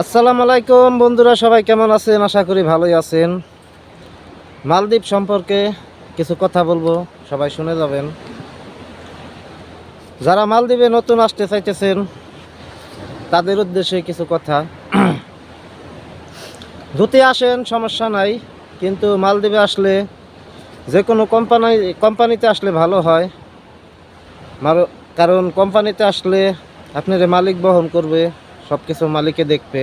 আসসালামু আলাইকুম বন্ধুরা, সবাই কেমন আছেন? আশা করি ভালোই আছেন। মালদ্বীপ সম্পর্কে কিছু কথা বলব, সবাই শুনে যাবেন। যারা মালদ্বীপে নতুন আসতে চাইতেছেন, তাদের উদ্দেশ্যে কিছু কথা। যদি আসেন, সমস্যা নাই, কিন্তু মালদ্বীপে আসলে যে কোনো কোম্পানি, কোম্পানিতে আসলে ভালো হয়। কারণ কোম্পানিতে আসলে আপনার মালিক বহন করবে। সব কিছু মালিকে দেখবে।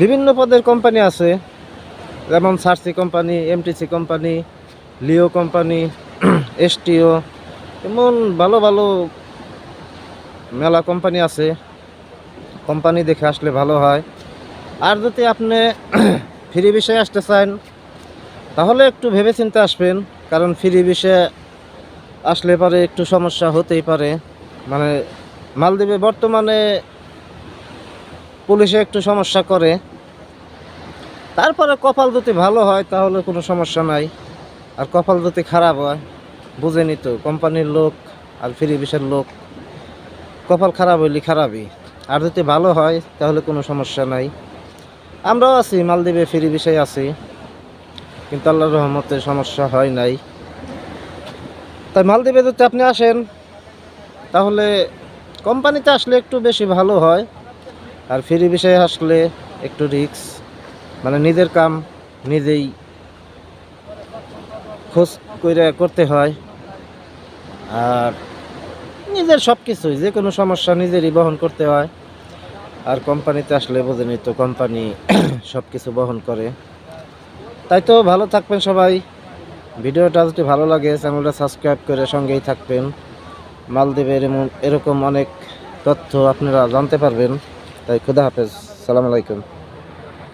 বিভিন্ন পদের কোম্পানি আছে, যেমন সার্সি company MTC company Leo company STO এমন ভালো ভালো মেলা কোম্পানি আছে। কোম্পানি দেখে আসলে ভালো হয়। আর যদি আপনি ফ্রি বিষয়ে আসতে চান, তাহলে একটু ভেবে চিন্তে আসবেন, কারণ ফ্রি বিষয়ে আসলে পারে একটু সমস্যা হতেই পারে। মানে মালদ্বীপে বর্তমানে পুলিশে একটু সমস্যা করে। তারপরে কপাল যদি ভালো হয়, তাহলে কোনো সমস্যা নাই। আর কপাল যদি খারাপ হয়, বুঝেনি তো, কোম্পানির লোক আর ফ্রি বিষের লোক, কপাল খারাপ হইলে খারাপই। আর যদি ভালো হয়, তাহলে কোনো সমস্যা নাই। আমরাও আছি, মালদ্বীপে ফ্রি বিষয় আছি, কিন্তু আল্লাহর রহমতে সমস্যা হয় নাই। তাই মালদ্বীপে যদি আপনি আসেন, তাহলে কোম্পানিতে আসলে একটু বেশি ভালো হয়। আর ফ্রি বিষয়ে আসলে একটু রিক্স মানে নিজের কাম নিজেই খোঁজ করে করতে হয়। আর নিজের সব কিছুই যে কোনো সমস্যা নিজেরই বহন করতে হয়। আর কোম্পানিতে আসলে বোঝেনি তো কোম্পানি সব কিছু বহন করে। তাই তো ভালো থাকবেন সবাই। ভিডিওটা যদি ভালো লাগে, চ্যানেলটা সাবস্ক্রাইব করে সঙ্গেই থাকবেন। মালদ্বীপের এরকম অনেক তথ্য আপনারা জানতে পারবেন। তাই খুদা হাফেজ সালাম আলাইকুম।